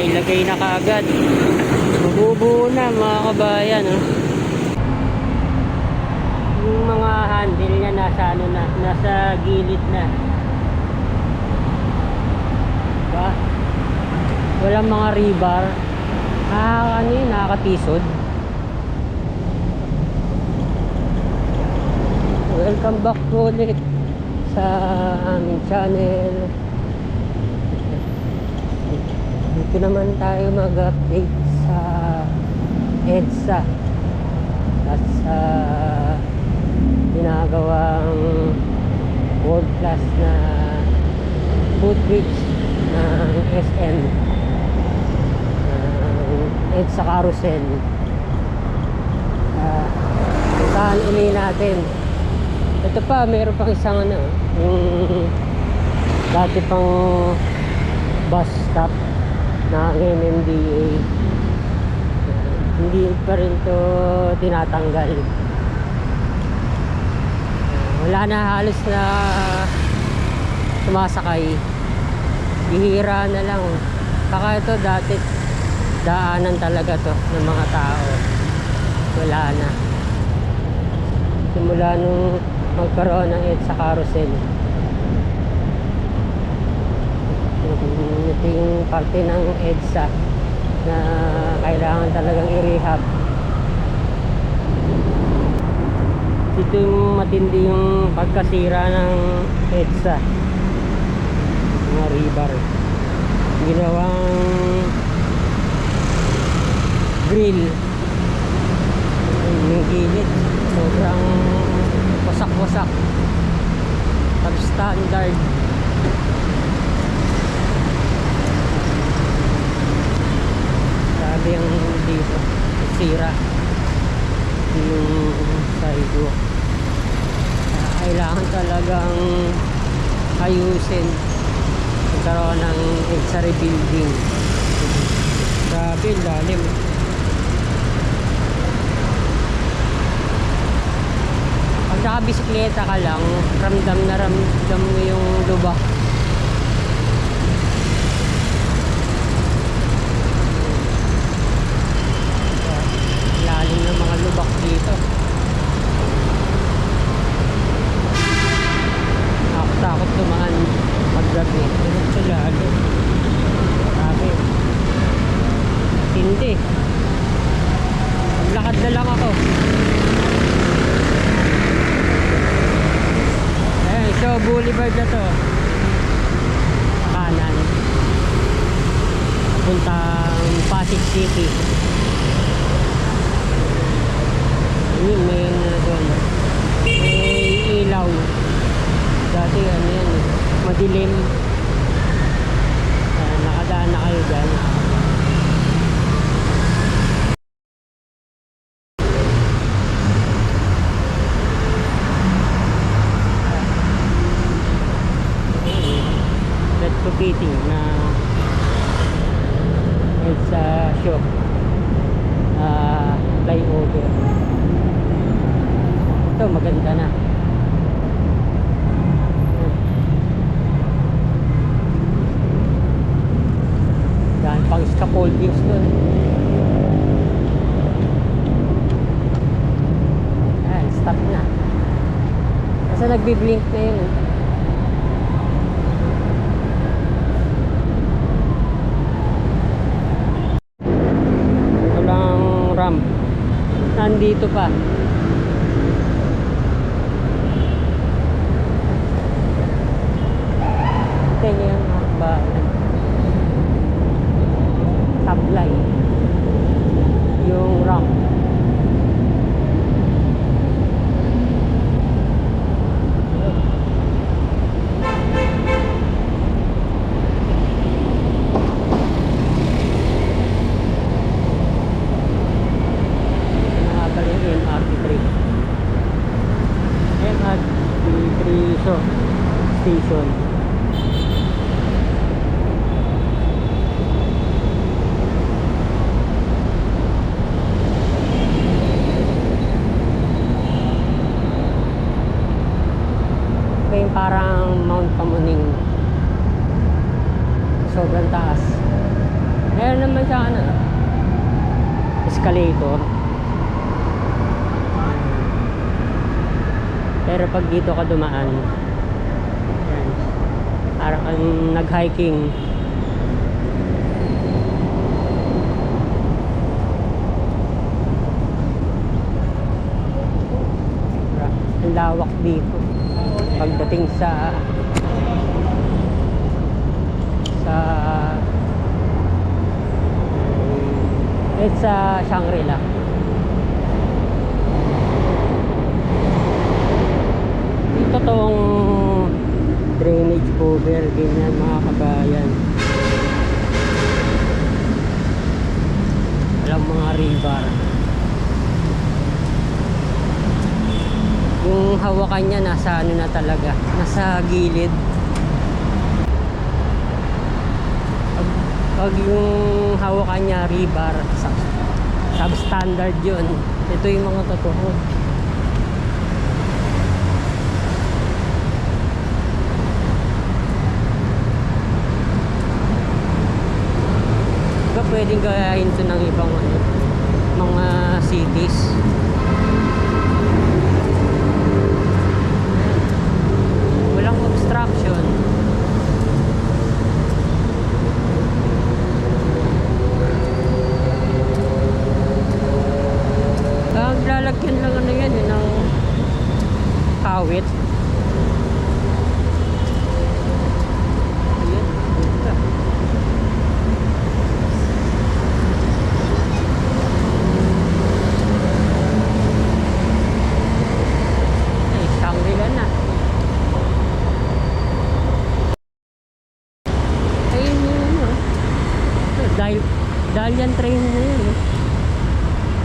nailagay na kaagad. Mabubuo na mga kabayan. Oh. Yung mga handle niya nasa ano na, nasa gilid na. Diba? Walang mga rebar. Ah, ano yun, nakakatisod. Welcome back ulit sa aming channel. Dito naman tayo mag-update sa EDSA. At sa ginagawang world class na footbridge ng SM ng EDSA Carousel uh, saan uli natin. Ito pa, meron pang isang ano, yung dati pang bus stop na MMDA. Hindi pa rin to tinatanggal. Wala na halos na sumasakay. Bihira na lang. Saka ito dati daanan talaga to ng mga tao. Wala na. Simula nung magkaroon ng EDSA carousel. Yung parte ng EDSA na kailangan talagang i-rehab. Ito yung matindi yung pagkasira ng EDSA. Mga rebar. Ginawang grill. Yung gilid. Sobrang wasak-wasak substandard grabe ang dito sira yung sidewalk Kaya kailangan talagang ayusin. Magkaroon ng EDSA rebuilding grabe lalim. Pag nakabisikleta ka lang, ramdam na ramdam mo yung lubak. Lalim ng mga lubak dito. Ako takot dumaan paggabi. Ganun sa lalim. Grabe. Hindi. Maglakad na lang ako. Ayan, so boulevard na to. Kanan. Puntang Pasig City. Yun, may ano doon. May ilaw. Dati ano yan, eh, madilim. Ayan, nakadaan na kayo dyan. retrofitting na sa shop. Uh, flyover. Ito maganda na. Dahil pang scaffoldings ayan stop na. Kasi nagbiblink na yun eh. walang ramp nandito pa tingin yung ba supply yung ramp nakakal yung MRT3 MRT3 so, station Ito yung parang Mount Pamuning sobrang taas Meron naman sa ano, escalator. Pero pag dito ka dumaan, yan, parang kang nag-hiking. Ang lawak dito. Pagdating sa it's sa Shangri-La. Dito tong drainage cover, ganyan mga kabayan. Walang mga river. Yung hawakan niya nasa ano na talaga, nasa gilid. Pag, pag yung hawakan niya rebar, sub, substandard yun. Ito yung mga totoo. Pwedeng gayahin ito ng ibang ano, mga cities. Walang obstruction. Ang lalagyan lang ano yan, yun ng kawit. Ayan, ganda. Ay, Shangri-La na. Ayun yun, ano. Dahil, dahil yan train na yun, eh.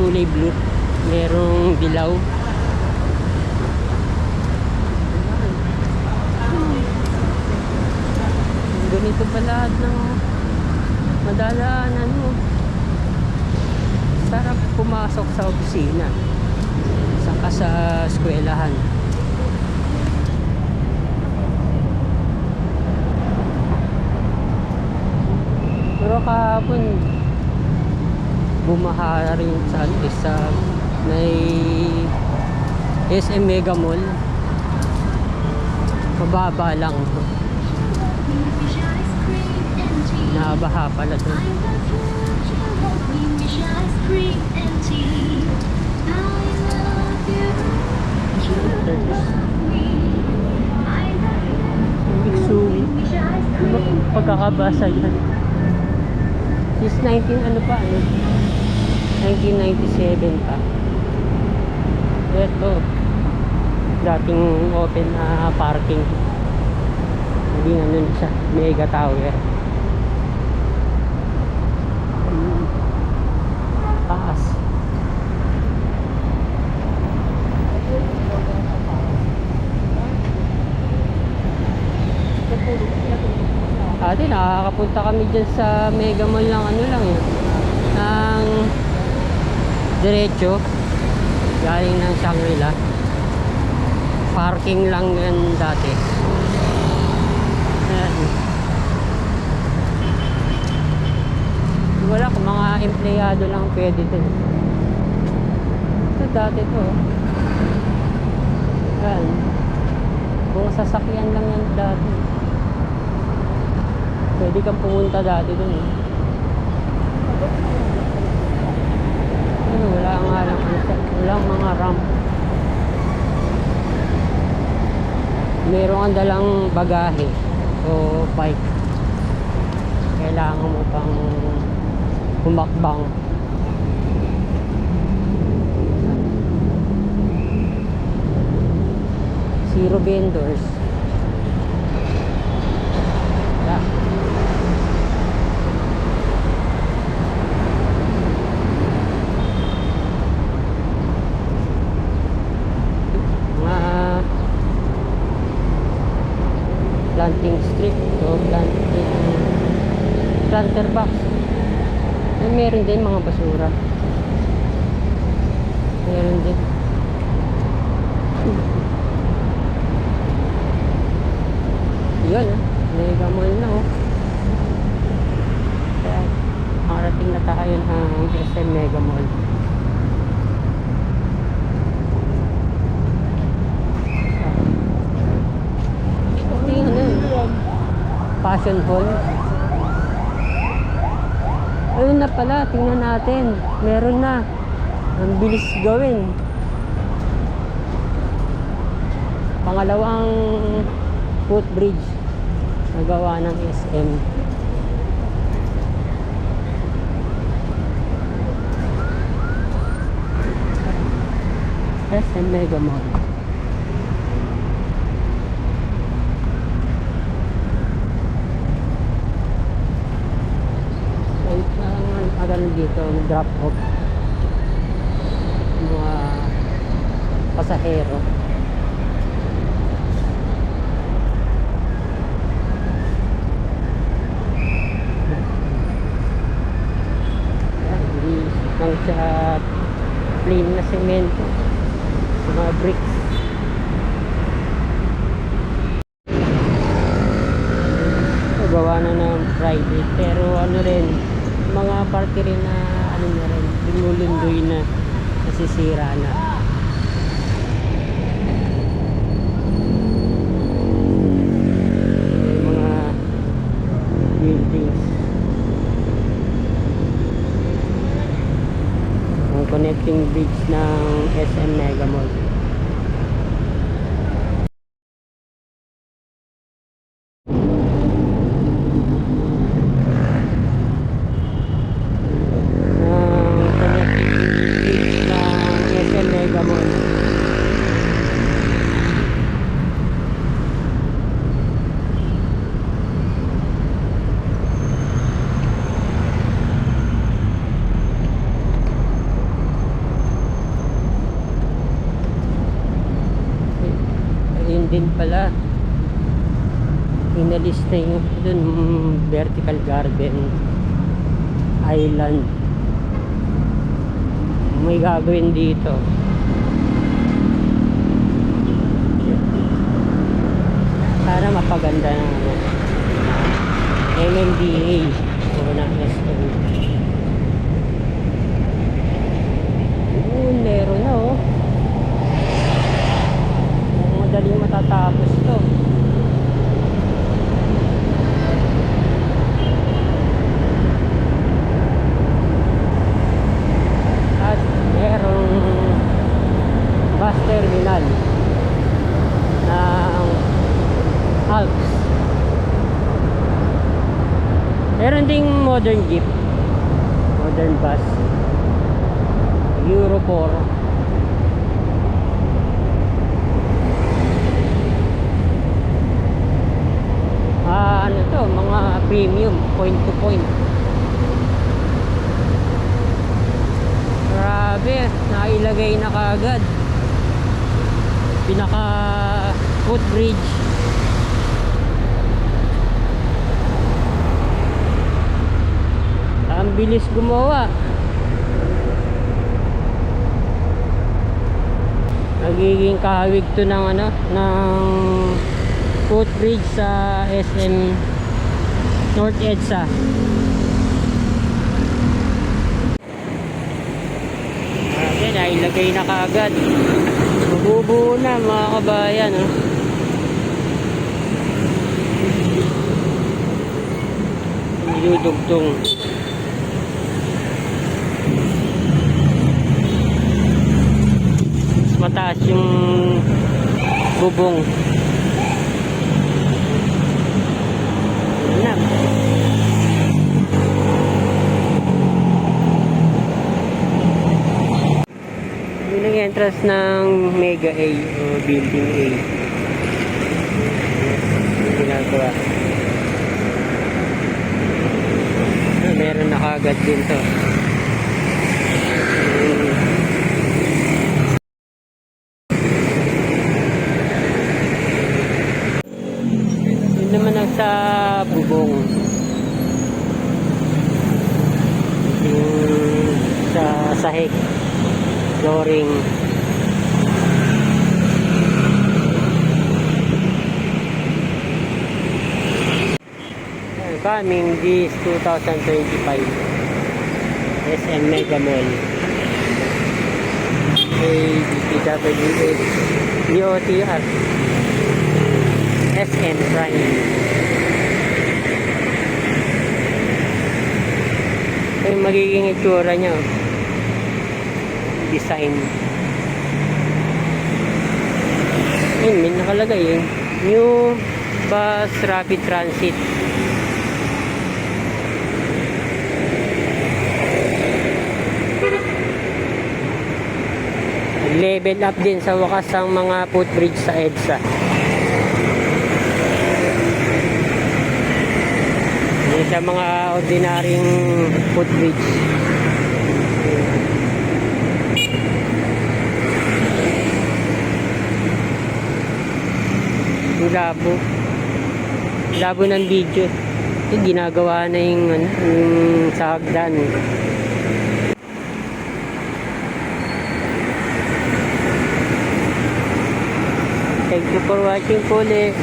Kulay blue. Merong dilaw. Ganito pa lahat ng madalaanan. Sarap pumasok sa opisina. Saka sa eskwelahan. Pero kahapon, bumaha rin sa sa may SM Mega Mall. Mababa lang. Nabaha pala. Ano ba pagkakabasa yan? Since 19 ano pa ano? 1997 pa. Ito. Dating open na parking. Hindi ano na siya. Mega tower. Hmm. Taas. Ate, nakakapunta kami dyan sa Mega Mall ng ano lang yun. Ng diretso. Galing ng Shangri-La. Parking lang yan dati. Ayan. Wala kung mga empleyado lang pwede din. Ito dati to. oh. Ayan. Kung sasakyan lang yan dati. Pwede kang pumunta dati dun eh. Ano, wala nga lang walang mga ramp. Meron kang dalang bagahe o bike. Kailangan mo pang humakbang. Zero vendors. Yeah. mga planting strip o planting planter box. Eh, meron din mga basura. Meron din. Yun ah. Mega mall na oh. Kaya, tayo ng SM Mega Mall. Ito yung ano, Fashion Hall. Ayun na pala, tingnan natin. Meron na. Ang bilis gawin. Pangalawang footbridge na gawa ng SM. SM Mega Mall. Ay, parang dito, drop off. Mga pasahero. Lang siya plain na semento. Mga bricks. Gawa na ng Friday. Pero ano rin, mga party rin na ano na rin, lumulundoy na nasisira na. Mga buildings. Connecting bridge ng SM Mega Mall. ng connecting bridge ng SM Mega Mall. Ayun din pala. Inalis na yung dun, vertical garden island. May gagawin dito. Sana mapaganda ng ano, MMDA o ng SM. Oo, meron na oh. Madaling matatapos to. At merong bus terminal ng Alps. Meron ding modern jeep. Modern bus. Euro 4. Ah, ano to, mga premium, point to point. Grabe, nailagay na kagad. Pinaka footbridge. Bilis gumawa. Nagiging kahawig to ng ano, ng footbridge sa SM North EDSA. Grabe, nailagay na kaagad. Mabubuo na mga kabayan. Oh. Niludugtong. Mas mataas yung bubong. Na. Yun ang entrance ng Mega A o Building A. Yung ginagawa. Meron na kagad din to. Hmm. Yun naman ang sa bubong. Yung sa sahig. Flooring. Coming this 2025. SM Mega Mall. ADPWH DOTR SM Prime. Ito yung magiging itsura niya. oh. Design. Ayun, may nakalagay eh. New Bus Rapid Transit. Level up din sa wakas ang mga footbridge sa EDSA. Hindi sa mga ordinaryong footbridge. Ang labo. Labo ng video. Ito, ginagawa na yung, ano, yung sa hagdan. Thank you for watching po ulit.